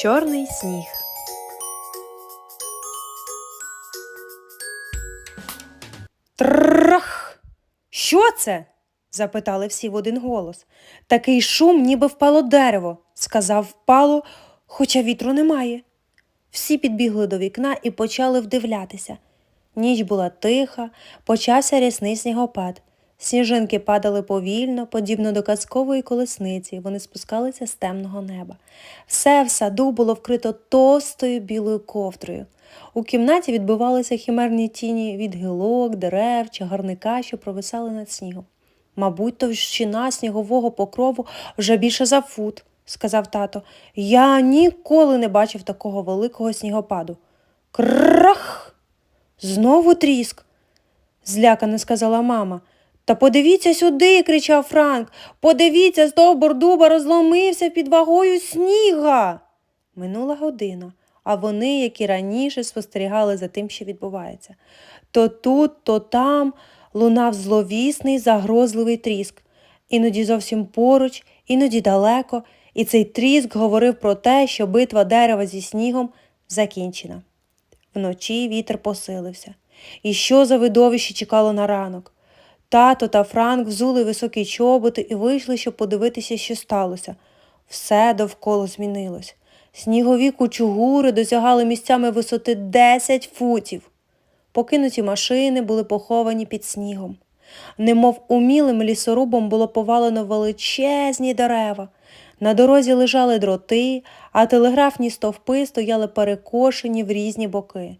Чорний сніг. Трах! Що це? запитали всі в один голос. Такий шум, ніби впало дерево, сказав впало, хоча вітру немає. Всі підбігли до вікна і почали вдивлятися. Ніч була тиха, почався рясний снігопад. Сніжинки падали повільно, подібно до казкової колесниці, вони спускалися з темного неба. Все в саду було вкрито товстою білою ковдрою. У кімнаті відбивалися химерні тіні від гілок, дерев, чагарника, що провисали над снігом. Мабуть, товщина снігового покрову вже більше за фут, сказав тато. Я ніколи не бачив такого великого снігопаду. Крах! Знову тріск, злякано сказала мама. Та подивіться сюди, кричав Франк. Подивіться, стовбур дуба розломився під вагою сніга. Минула година, а вони, як і раніше, спостерігали за тим, що відбувається. То тут, то там лунав зловісний, загрозливий тріск. Іноді зовсім поруч, іноді далеко, і цей тріск говорив про те, що битва дерева зі снігом закінчена. Вночі вітер посилився. І що за видовище чекало на ранок? Тато та Франк взули високі чоботи і вийшли, щоб подивитися, що сталося. Все довкола змінилось. Снігові кучугури досягали місцями висоти 10 футів. Покинуті машини були поховані під снігом. Немов умілим лісорубом було повалено величезні дерева. На дорозі лежали дроти, а телеграфні стовпи стояли перекошені в різні боки.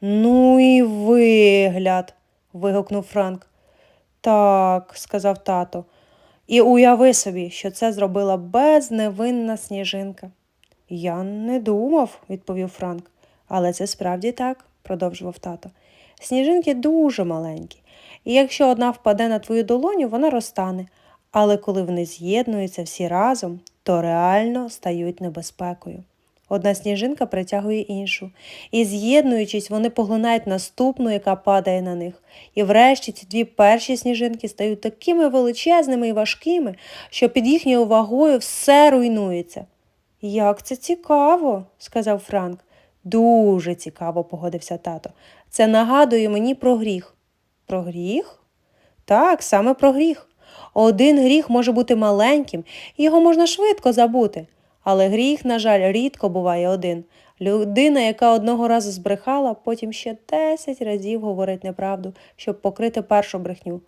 Ну і вигляд. вигукнув Франк. Так, сказав тато, і уяви собі, що це зробила безневинна сніжинка. Я не думав, відповів Франк. Але це справді так, продовжував тато. Сніжинки дуже маленькі, і якщо одна впаде на твою долоню, вона розтане. Але коли вони з'єднуються всі разом, то реально стають небезпекою. Одна сніжинка притягує іншу, і, з'єднуючись, вони поглинають наступну, яка падає на них. І врешті ці дві перші сніжинки стають такими величезними і важкими, що під їхньою вагою все руйнується. Як це цікаво, сказав Франк. Дуже цікаво, погодився тато. Це нагадує мені про гріх. Про гріх? Так, саме про гріх. Один гріх може бути маленьким, його можна швидко забути. Але гріх, на жаль, рідко буває один. Людина, яка одного разу збрехала, потім ще десять разів говорить неправду, щоб покрити першу брехню.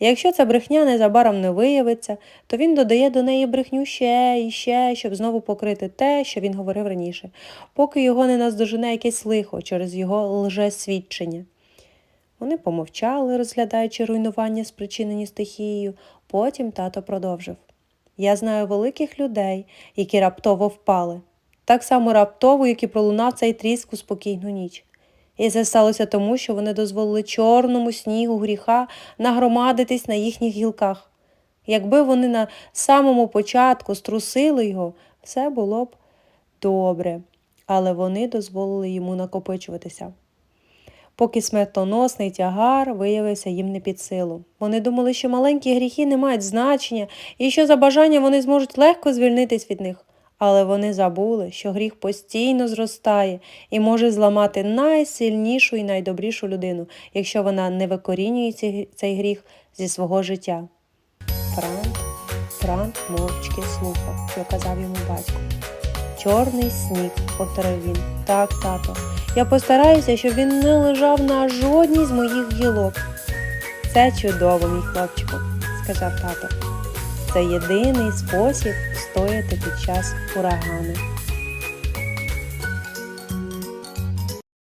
Якщо ця брехня незабаром не виявиться, то він додає до неї брехню ще і ще, щоб знову покрити те, що він говорив раніше, поки його не наздожене якесь лихо через його лжесвідчення. Вони помовчали, розглядаючи руйнування, спричинені стихією, потім тато продовжив. Я знаю великих людей, які раптово впали, так само раптово, як і пролунав цей тріск у спокійну ніч. І це сталося тому, що вони дозволили чорному снігу гріха нагромадитись на їхніх гілках. Якби вони на самому початку струсили його, все було б добре, але вони дозволили йому накопичуватися. Поки смертоносний тягар виявився їм не під силу. Вони думали, що маленькі гріхи не мають значення і що за бажання вони зможуть легко звільнитись від них. Але вони забули, що гріх постійно зростає і може зламати найсильнішу і найдобрішу людину, якщо вона не викорінює цей гріх зі свого життя. Франк, Франк мовчки слухав, що казав йому батько. Чорний сніг, повторив він. Так, тато. Я постараюся, щоб він не лежав на жодній з моїх гілок. Це чудово, мій хлопчику, сказав тато. Це єдиний спосіб стояти під час урагану.